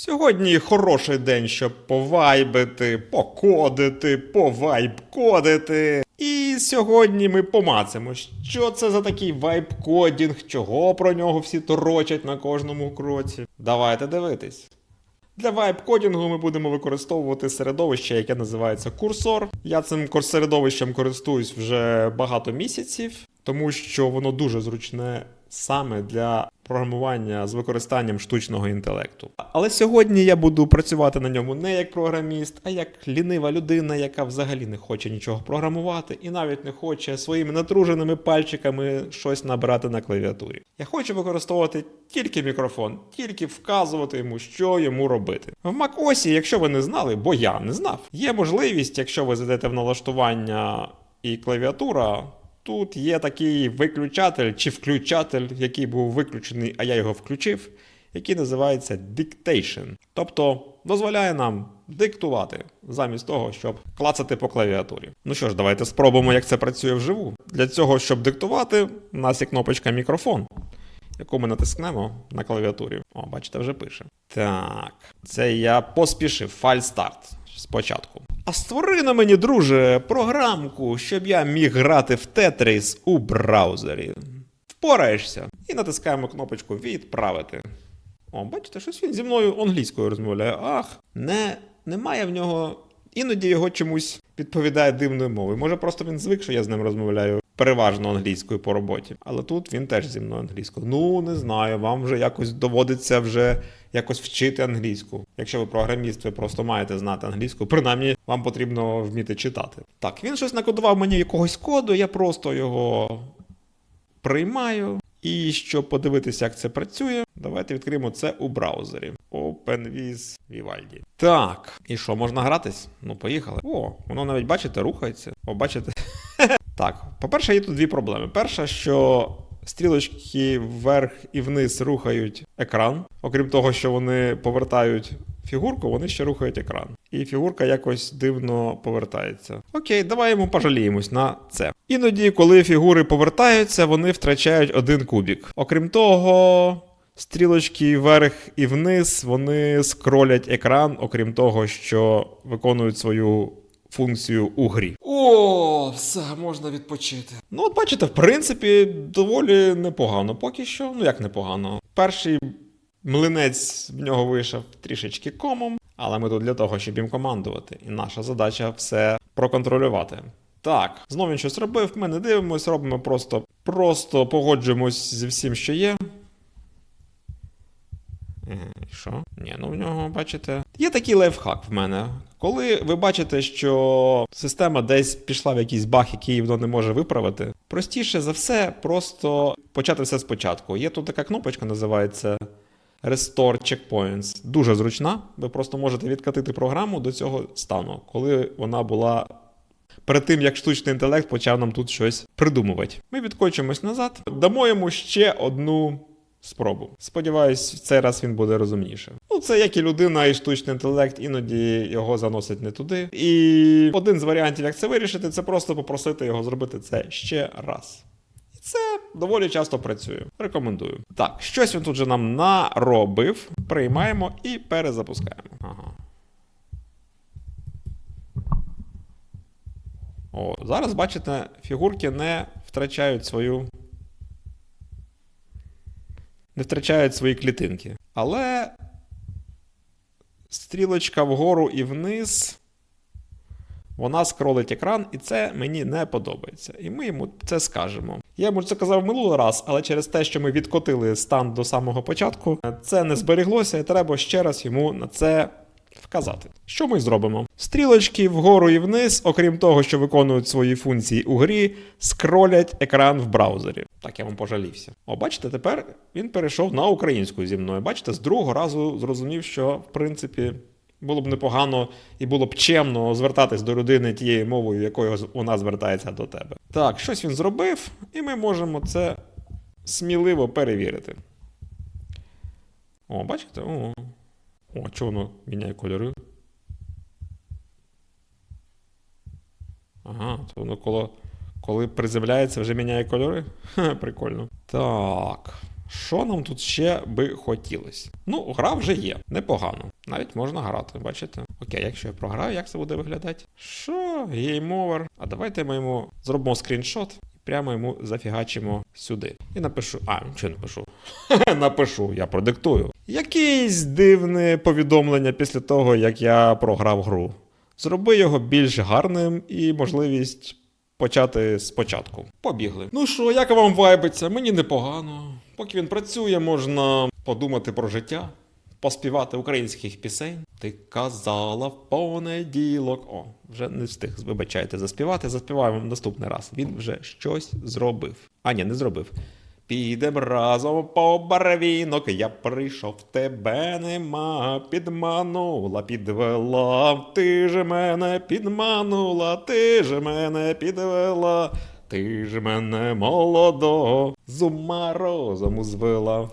Сьогодні хороший день, щоб повайбити, покодити, повайб-кодити. І сьогодні ми помацимо, що це за такий вайб-кодінг, чого про нього всі торочать на кожному кроці. Давайте дивитись. Для вайб-кодінгу ми будемо використовувати середовище, яке називається курсор. Я цим середовищем користуюсь вже багато місяців, тому що воно дуже зручне саме для програмування з використанням штучного інтелекту. Але сьогодні я буду працювати на ньому не як програміст, а як лінива людина, яка взагалі не хоче нічого програмувати і навіть не хоче своїми натруженими пальчиками щось набирати на клавіатурі. Я хочу використовувати тільки мікрофон, тільки вказувати йому, що йому робити. В macOS, якщо ви не знали, бо я не знав, є можливість, якщо ви зайдете в налаштування і клавіатура. Тут є такий виключатель чи включатель, який був виключений, а я його включив, який називається Dictation. Тобто дозволяє нам диктувати замість того, щоб клацати по клавіатурі. Ну що ж, давайте спробуємо, як це працює вживу. Для цього, щоб диктувати, у нас є кнопочка мікрофон, яку ми натискнемо на клавіатурі. О, бачите, вже пише. Так, це я поспішив, файл старт спочатку. А створи на мені, друже, програмку, щоб я міг грати в Тетріс у браузері. Впораєшся. І натискаємо кнопочку Відправити. О, бачите, щось він зі мною англійською розмовляє. Ах, не, немає в нього. Іноді його чомусь відповідає дивною мовою. Може, просто він звик, що я з ним розмовляю переважно англійською по роботі. Але тут він теж зі мною англійською. Ну, не знаю, вам вже якось доводиться вже якось вчити англійську. Якщо ви програміст, ви просто маєте знати англійську, принаймні вам потрібно вміти читати. Так, він щось накодував мені якогось коду, я просто його приймаю. І щоб подивитися, як це працює, давайте відкриємо це у браузері. OpenVis Vivaldi. Так, і що, можна гратись? Ну, поїхали. О, воно навіть, бачите, рухається. О, бачите. Так, по-перше, є тут дві проблеми. Перша, що стрілочки вверх і вниз рухають екран. Окрім того, що вони повертають фігурку, вони ще рухають екран. І фігурка якось дивно повертається. Окей, давай йому пожаліємось на це. Іноді, коли фігури повертаються, вони втрачають один кубік. Окрім того. Стрілочки вверх і вниз вони скролять екран, окрім того, що виконують свою функцію у грі. О, все, можна відпочити. Ну, от бачите, в принципі, доволі непогано поки що. Ну як непогано. Перший млинець в нього вийшов трішечки комом, але ми тут для того, щоб їм командувати. І наша задача все проконтролювати. Так, знову він щось робив, ми не дивимось, робимо просто, просто погоджуємось зі всім, що є. Е, і Що? Ні, ну в нього, бачите. Є такий лайфхак в мене. Коли ви бачите, що система десь пішла в якийсь баг, який воно не може виправити, простіше за все, просто почати все спочатку. Є тут така кнопочка, називається Restore Checkpoints. Дуже зручна. Ви просто можете відкатити програму до цього стану, коли вона була. Перед тим, як штучний інтелект почав нам тут щось придумувати. Ми відкочуємось назад, дамо йому ще одну спробу. Сподіваюсь, цей раз він буде розумніше. Ну, це як і людина, і штучний інтелект, іноді його заносить не туди. І один з варіантів, як це вирішити, це просто попросити його зробити це ще раз. І це доволі часто працює. Рекомендую. Так, щось він тут же нам наробив. Приймаємо і перезапускаємо. Ага. О, зараз, бачите, фігурки не втрачають свою не втрачають свої клітинки. Але стрілочка вгору і вниз. Вона скролить екран, і це мені не подобається. І ми йому це скажемо. Я йому це казав минулий раз, але через те, що ми відкотили стан до самого початку, це не збереглося, і треба ще раз йому на це вказати. Що ми зробимо? Стрілочки вгору і вниз, окрім того, що виконують свої функції у грі, скролять екран в браузері. Так я вам пожалівся. О, бачите, тепер він перейшов на українську зі мною. Бачите, з другого разу зрозумів, що в принципі. Було б непогано і було б чемно звертатись до людини тією мовою, якою вона звертається до тебе. Так, щось він зробив, і ми можемо це сміливо перевірити. О, бачите? О, о, чого воно міняє кольори? Ага, то воно коло, коли приземляється, вже міняє кольори? Ха, прикольно. Так. Що нам тут ще би хотілося? Ну, гра вже є, непогано. Навіть можна грати, бачите? Окей, якщо я програю, як це буде виглядати? Що? Гейм овер. А давайте ми йому зробимо скріншот і прямо йому зафігачимо сюди. І напишу. А, нічого не пишу. напишу, я продиктую. Якесь дивне повідомлення після того, як я програв гру. Зроби його більш гарним і можливість почати спочатку. Побігли. Ну що, як вам вайбиться? Мені непогано. Поки він працює, можна подумати про життя, поспівати українських пісень. Ти казала в понеділок. О, вже не встиг, вибачайте, заспівати. Заспіваємо наступний раз. Він вже щось зробив. А, ні, не зробив. Підем разом по барвінок, я прийшов, тебе нема, підманула, підвела, ти ж мене підманула, ти ж мене підвела, ти ж мене молодого з ума розуму звела.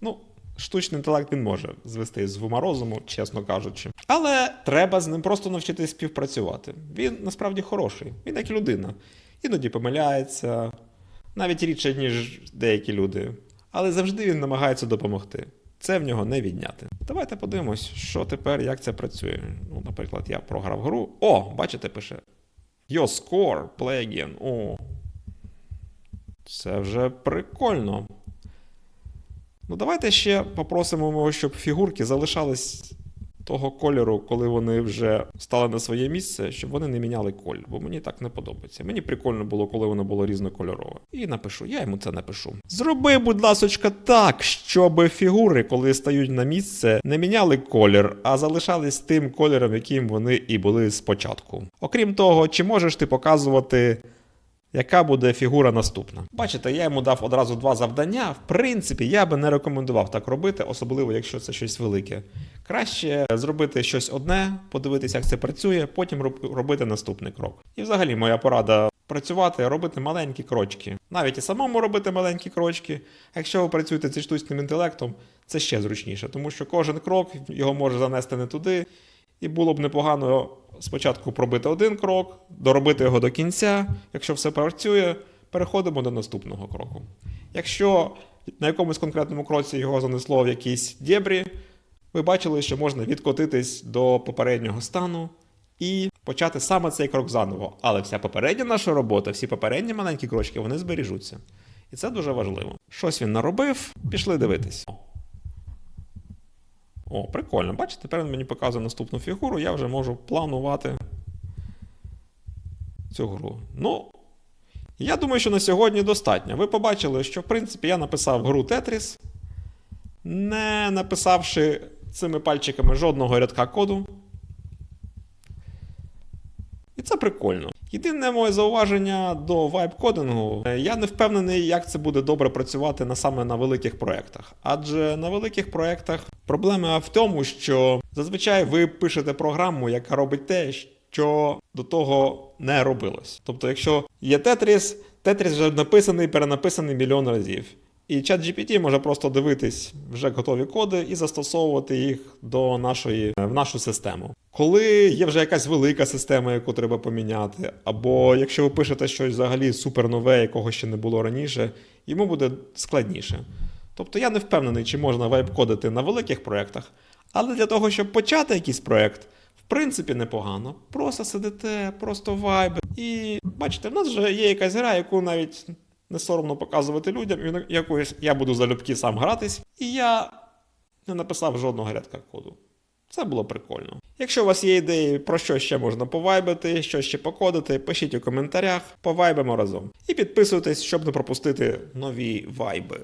Ну, штучний інтелект він може звести з ума розуму, чесно кажучи. Але треба з ним просто навчитись співпрацювати. Він насправді хороший, він як людина. Іноді помиляється, навіть рідше, ніж деякі люди. Але завжди він намагається допомогти. Це в нього не відняти. Давайте подивимось, що тепер, як це працює. Ну, наприклад, я програв гру. О, бачите, пише. Your score, play again. О. Це вже прикольно. Ну, давайте ще попросимо, щоб фігурки залишались того кольору, коли вони вже стали на своє місце, щоб вони не міняли колір, бо мені так не подобається. Мені прикольно було, коли воно було різнокольорове. І напишу, я йому це напишу. Зроби, будь ласочка, так, щоб фігури, коли стають на місце, не міняли колір, а залишались тим кольором, яким вони і були спочатку. Окрім того, чи можеш ти показувати. Яка буде фігура наступна? Бачите, я йому дав одразу два завдання. В принципі, я би не рекомендував так робити, особливо якщо це щось велике. Краще зробити щось одне, подивитися, як це працює, потім робити наступний крок. І взагалі моя порада працювати, робити маленькі крочки. Навіть і самому робити маленькі крочки. Якщо ви працюєте зі штучним інтелектом, це ще зручніше, тому що кожен крок його може занести не туди. І було б непогано спочатку пробити один крок, доробити його до кінця. Якщо все працює, переходимо до наступного кроку. Якщо на якомусь конкретному кроці його занесло в якісь дєбрі, ви бачили, що можна відкотитись до попереднього стану і почати саме цей крок заново. Але вся попередня наша робота, всі попередні маленькі крочки, вони збережуться. І це дуже важливо. Щось він наробив, пішли дивитись. О, прикольно. Бачите, тепер він мені показує наступну фігуру, я вже можу планувати цю гру. Ну, я думаю, що на сьогодні достатньо. Ви побачили, що в принципі я написав гру Tetris, не написавши цими пальчиками жодного рядка коду. І це прикольно. Єдине моє зауваження до вайб-кодингу, е, я не впевнений, як це буде добре працювати на саме на великих проєктах. Адже на великих проєктах проблема в тому, що зазвичай ви пишете програму, яка робить те, що до того не робилось. Тобто, якщо є Tetris, Tetris вже написаний, перенаписаний мільйон разів. І чат GPT може просто дивитись вже готові коди і застосовувати їх до нашої в нашу систему. Коли є вже якась велика система, яку треба поміняти, або якщо ви пишете щось взагалі супернове, якого ще не було раніше, йому буде складніше. Тобто я не впевнений, чи можна вайп-кодити на великих проєктах, але для того, щоб почати якийсь проєкт, в принципі, непогано. Просто сидите, просто вайб. І бачите, в нас вже є якась гра, яку навіть не соромно показувати людям, і на я буду залюбки сам гратись, і я не написав жодного рядка коду. Це було прикольно. Якщо у вас є ідеї, про що ще можна повайбити, що ще покодити, пишіть у коментарях, повайбимо разом. І підписуйтесь, щоб не пропустити нові вайби.